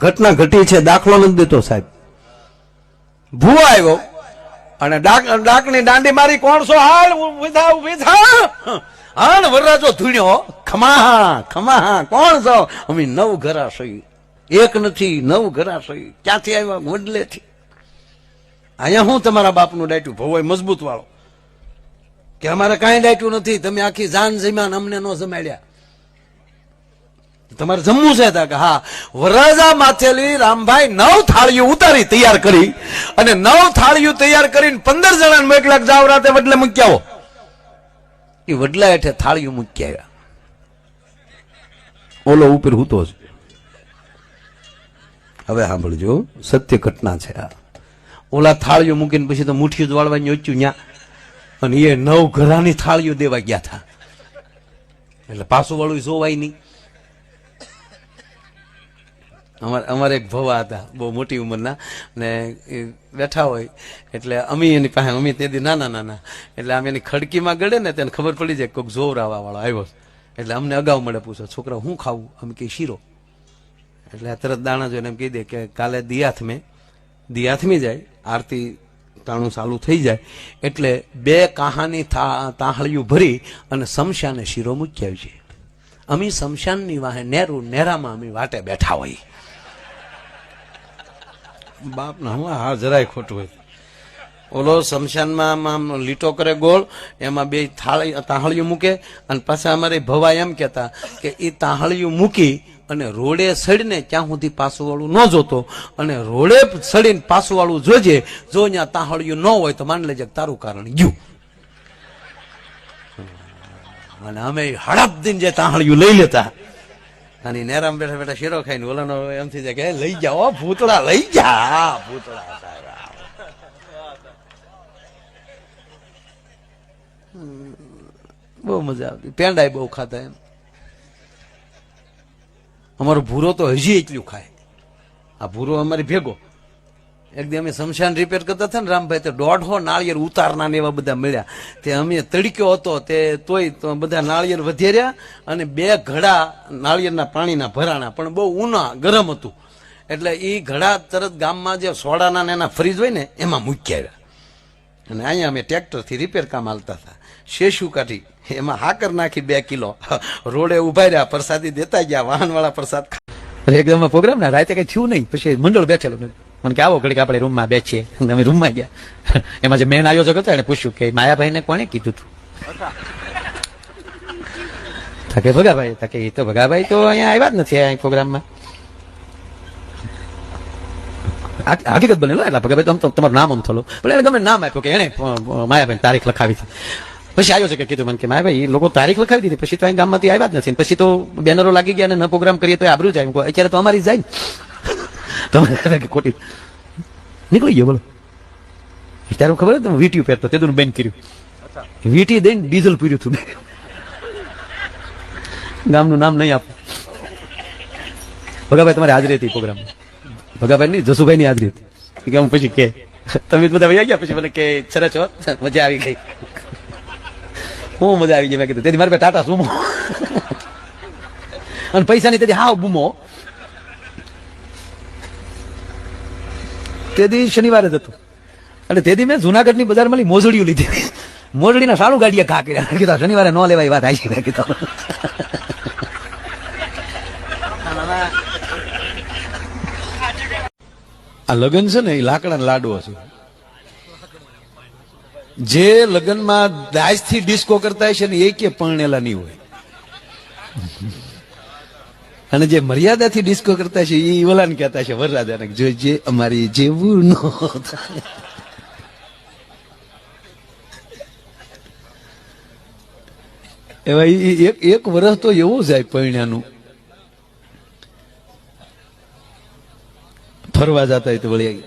ઘટના ઘટી છે, દાખલો નથી દેતો સાહેબ. ભૂ આવ્યો અને ડાકની દાંડી મારી કોણ છો હાલ વિધા વિધા. હાલ વરરાજો ધૂણ્યો. ખમા ખમા કોણ છો અમે નવ ઘરા એક નથી, નવ ઘરા ક્યાંથી આવ્યા? વડલેથી. અહીંયા હું તમારા બાપનું ડાયટું ભવાય, મજબૂત વાળો. કે અમારે કાંઈ ડાયટું નથી, તમે આખી જાન જમ્યા અમને ન જમાડ્યા. તમારે જમવું છે હા. વરરાજા માથેલી રામભાઈ નવ થાળીઓ ઉતારી તૈયાર કરી અને નવ થાળીઓ તૈયાર કરીને પંદર જણા મોકલાક જાવ રાતે વડલે મૂકી આવો. એ વડલા હેઠે થાળીઓ મૂકી આવ્યા. ઓલો ઉપર હૂતો છે હવે સાંભળજો, સત્ય ઘટના છે આ. ઓલા થાળીઓ મૂકીને પછી તો મુઠ્ઠીઓ જ વાળવાની ઓચ્યું ન્યા. અને એ નવ ઘરાની થાળીઓ દેવા ગયા હતા એટલે પાછું વાળું જોવાય નહીં. અમારે અમારે એક ભવા હતા, બહુ મોટી ઉંમરના, ને એ બેઠા હોય, એટલે અમે એની પાસે, અમે તેથી નાના નાના, એટલે આમ એની ખડકીમાં ગળે ને તેને ખબર પડી જાય કોઈક જોર આવવા વાળો આવ્યો એટલે અમને અગાઉ મળે પૂછો છોકરા હું ખાવું? અમે કે શીરો. એટલે તરત દાણા જોઈને એમ કહી દે કે કાલે દિયાથમે, દિયાથમી જાય, આરતી તાણું ચાલુ થઈ જાય, એટલે બે કાહાની થા- તાહળીયું ભરી અને શમશાને શીરો મૂકી આવી છે. અમે શમશાનની વાહે નેરું, નેરામાં અમે વાટે બેઠા હોઈએ બાપ ના હું જરાય ખોટું હોય. ઓલો શમશાનમાં આમ લીટો કરે ગોળ, એમાં બે થાળી, તાહળિયું મૂકે અને પાછા અમારે ભવા એમ કહેતા કે એ તાહળિયું મૂકી અને રોડે સડીને ત્યાં સુધી પાસુવાળું ન જોતો અને રોડે સડીને પાસુવાળું જોજે, જો ત્યાં તાહળિયું ન હોય તો માની લેજે તારું કારણ ગયું. અને અમે હડપ દિન જે તાહળિયું લઈ લેતા. અને નેરામ બેઠા બેઠા શેરો ખાઈને ઓલાનો એમ થઈ જાય કે લઈ જાઓ ભૂતળા, લઈ જા. ભૂતળા બહુ મજા આવતી. પેંડાય બહુ ખાતા એમ. અમારો ભૂરો તો હજી એટલું ખાય. આ ભૂરો અમારી ભેગો. એક દી અમે શમશાન રિપેર કરતા હતા ને રામભાઈ, તો દોઢો નાળિયેર ઉતારના ને એવા બધા મળ્યા. તે અમે તડક્યો હતો, તે તોય તો બધા નાળિયેર વધેર્યા અને બે ઘડા નાળિયેરના પાણીના ભરાણા, પણ બહુ ઉના ગરમ હતું. એટલે એ ઘડા તરત ગામમાં જે સોડાના ને એના ફ્રીજ હોય ને, એમાં મૂકી આવ્યા. અને અહીંયા અમે ટ્રેક્ટરથી રિપેર કામ હાલતા હતા. શેશું કાઢી, એમાં હાકર નાખી બે કિલો. રોડે ઊભા રહ્યા, પ્રસાદી દેતા ગયા, વાહનવાળા પ્રસાદ એકદમ પ્રોગ્રામ ના, રાતે કઈ થયું નહીં, પછી મંડળ બેઠેલું કે, આવો ઘડીક આપણે રૂમમાં બેસીએ. અમે રૂમમાં ગયા. એમાં જે મેન આયોજક હતો એને પૂછ્યું કે, માયાભાઈને કોણે કીધું તું? તકે ભગાભાઈ. તકે એ તો ભગાભાઈ તો અહીંયા આવ્યા જ નથી આ પ્રોગ્રામમાં હકીકત બનેલો એટલે ભગાભાઈ આમ તો તમારું નામ આમ થયું પણ એને ગમે નામ આપ્યું કે એને માયાભાઈ તારીખ લખાવી હતી. પછી આયોજકે કીધું મને કે, માયાભાઈ એ લોકો તારીખ લખાવી દીધી. પછી તો અહીં ગામમાંથી આવ્યા જ નથી. પછી તો બેનરો લાગી ગયા અને ન પ્રોગ્રામ કરીએ તો આબરું જાય. અત્યારે તો અમારી જાય કે ખોટી. નીકળી ગયો બોલો. ત્યારે ખબર હતું વીટી પહેરતો તે બેન કર્યું. વીટી દઈને ડીઝલ પીર્યું હતું. ગામનું નામ નહીં આપું. ભગાભાઈ તમારી હાજરી હતી પ્રોગ્રામ. ભગાભાઈ ની જસુભાઈ ની હાજરી હતી. કે હું પછી કે. તમે બધા ભાઈ ગયા પછી મને કે સરસ હો મજા આવી ગઈ. હું મજા આવી ગઈ. મેં કીધું તેથી મારે ટાટા સુમો. અને પૈસાની તેથી હાવ બૂમો. તે દી શનિવારે જ હતું. એટલે તે દી મેં જુનાગઢની બજારમાં મળી મોજડીઓ લીધી. મોજડીના સારું ગાડીએ ઘા કર્યા. કીધા શનિવારે ન લેવાય વાત આવી મેં કીધું, આ લગ્ન છે ને, એ લાકડાના લાડવો છે. જે લગ્નમાં દાજથી ડિસ્કો કરતા હશે ને, એ કે પરણેલા નહીં હોય. અને જે મર્યાદાથી ડિસ્કો કરતા છે એ ઓલાને કહેતા છે, વરરાજાને જોજે અમારી જેવું ન એવા એક એક વર્ષ તો એવું જાય પરણ્યાનું ફરવા જતા હોય તો વળી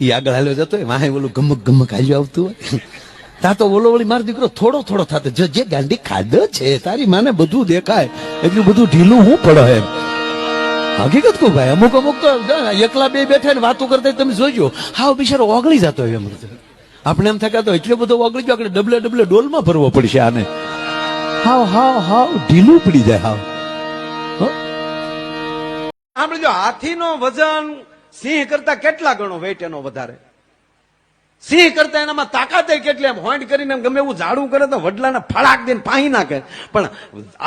એ આગળ હાલ્યો જતો હોય, વાહે ઓલું ગમક ગમક હાલ્યું આવતું હોય. તા તો ઓલો વળી મારો દીકરો થોડો થોડો થતો. જે જે ગાંડી ખાધો છે, તારી માને બધું દેખાય. એટલું બધું ઢીલું હું પડે એમ. હકીકત કહું ભાઈ, અમુક અમુક તો એકલા બે બેઠા ને વાતો કરતા તમે જોજો. હાવ બિચારો ઓગળી જતો હોય એમ. આપણે એમ થતા તો એટલો બધો ઓગળી ગયો, આપણે ડબલે ડબલે ડોલમાં ભરવો પડશે આને. હાવ હાવ હાવ, ઢીલું પડી જાય હાવ. આપણે જો હાથી હાથીનો વજન સિંહ કરતા કેટલા ગણો વેટ એનો વધારે? સિંહ કરતા એનામાં તાકાત કેટલી? એમ હોઈન્ટ કરીને ગમે એવું ઝાડું કરે તો વડલાને ફળાક દઈને પાહી નાખે. પણ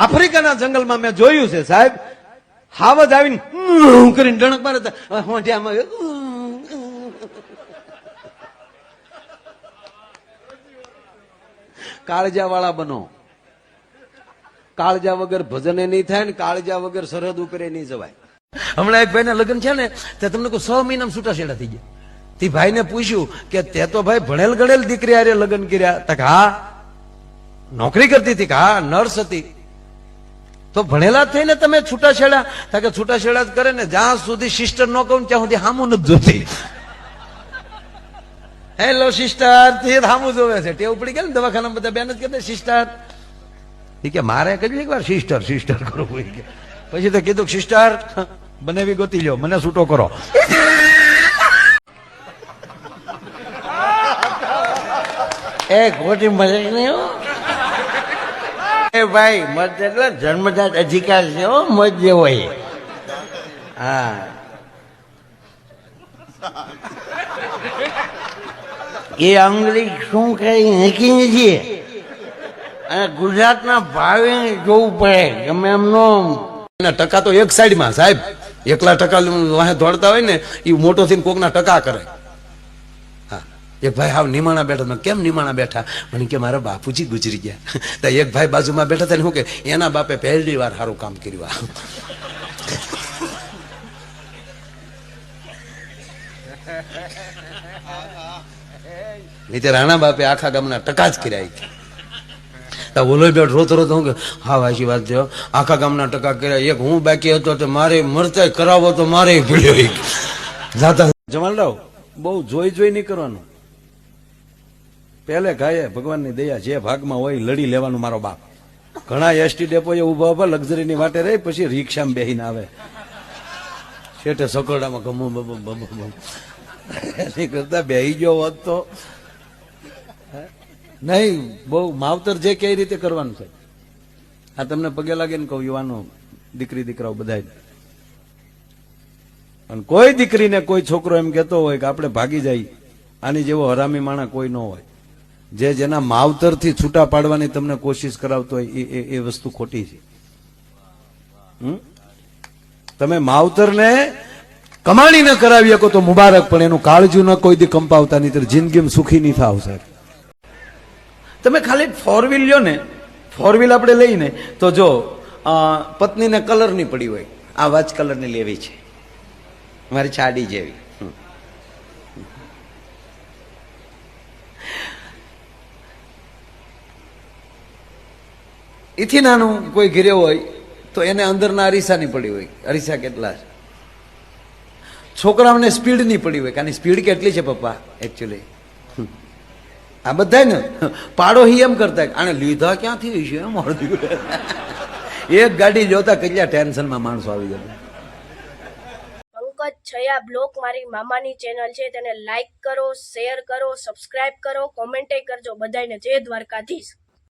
આફ્રિકાના જંગલમાં મેં જોયું છે, સાહેબ, હાવજ આવીને કરીને ડણક મારે હોંઠિયામાં કાળજા વાળા બનો. કાળજા વગર ભજને નહીં થાય ને કાળજા વગર સરહદ ઉપર નહીં જવાય. હમણાં એક ભાઈના લગ્ન છે ને, તે તમને કોઈ છ મહિનામાં છૂટાછેડા થઈ ગયા. તે ભાઈને પૂછ્યું કે તે તો ભાઈ ભણેલ ગણેલ દીકરી આરે લગ્ન કર્યા. તક હા? નોકરી કરતી હતી હા? નર્સ હતી. તો ભણેલા થઈને તમે છૂટાછેડા? છેડા કે છૂટાછેડા જ કરે ને જ્યાં સુધી સિસ્ટર ન કહું ત્યાં સુધી હામું નથી જોતી. હેલો સિસ્ટર તે હામું જોવે છે. ટેવ પડી ગયા ને દવાખાના બધા બેન જ કહેતા સિસ્ટર એ કે, મારે કહ્યું એક વાર સિસ્ટર સિસ્ટર કરવું પછી તો કીધું સિસ્ટર બનેવી ગોતી લ્યો, મને છૂટો કરો. એ ખોટી મજાક નહીં હો. એ ભાઈ, મત એટલે જન્મજાત અધિકાર છે હો, મત જેવો હા. એ અંગ્રેજ શું કઈ નક્કી નથી અને ગુજરાતના ભાવે જોવું પડે, ગમે એમનો ટકા તો એક સાઈડમાં સાહેબ. એકલા ટકા વાહે દોડતા હોય ને એ મોટો થઈને કોકના ટકા કરે. એક ભાઈ, હાવ નિમાણા બેઠા મેં, કેમ નિમાણા બેઠા મને કે, મારા બાપુજી ગુજરી ગયા તો એક ભાઈ બાજુમાં બેઠા હતા ને શું કે, એના બાપે પહેલી વાર સારું કામ કર્યું આ. તે રાણા બાપે આખા ગામના ટકા જ કર્યા. તો ઓલો બેઠ રોતો રોતો હું કે, હા, વાંચી વાત છે આખા ગામના ટકા કર્યા એક હું બાકી હતો તો મારે મરચાઈ કરાવો તો મારે ભૂલ્યો. જાતા જમાલરાવ બહુ જોઈ જોઈ નહીં કરવાનું પહેલે ગાયે ભગવાનની દયા જે ભાગમાં હોય લડી લેવાનું મારો બાપ. ઘણા એસટી ડેપો એ ઊભા ઊભા લક્ઝરીની વાટે રહી, પછી રિક્ષામાં બેહીને આવે. શેઠે સકોડામાં ગમો બમ બમ બમ એની કરતા બેહી ગયો હોત તો. નહીં, બહુ માવતર જે કઈ રીતે કરવાનું છે આ તમને પગે લાગે ને કહું, યુવાનો, દીકરી, દીકરાઓ બધા અને કોઈ દીકરીને કોઈ છોકરો એમ કહેતો હોય કે આપણે ભાગી જાય, આની જેવો હરામી માણા કોઈ ન હોય. જે જેના માવતરથી છૂટા પાડવાની તમને કોશિશ કરાવતો હોય, એ- વસ્તુ ખોટી છે? તમે માવતરને કમાણી ન કરાવી શકો તો મુબારક, પણ એનું કાળજું ન કોઈ દી કંપાવતા નહીં તો જિંદગીમાં સુખી નહીં થાવ, સાહેબ. તમે ખાલી ફોર વ્હીલ લ્યો ને ફોર વ્હીલ આપણે લઈને, તો જો પત્નીને કલરની પડી હોય, આ વાચ કલરની લેવી છે. મારી છાડી જેવી. એથી નાનું કોઈ ઘેરે હોય તો એને અંદરના અરીસાની પડી હોય. અરીસા કેટલા છે? છોકરાઓને સ્પીડ નહીં પડી હોય કારણ સ્પીડ કેટલી છે પપ્પા એકચ્યુઅલી આ બધા ને પાડો હી એમ કરતા આને લીધા ક્યાંથી છે એમ એક ગાડી જોતા કેટલા ટેન્શનમાં માણસો આવી ગયા. પંકજ છયા બ્લોક મારી મામાની ચેનલ છે, તેને લાઈક કરો, શેર કરો, સબસ્ક્રાઇબ કરો, કોમેન્ટે કરજો બધાને જય દ્વારકાધીશ.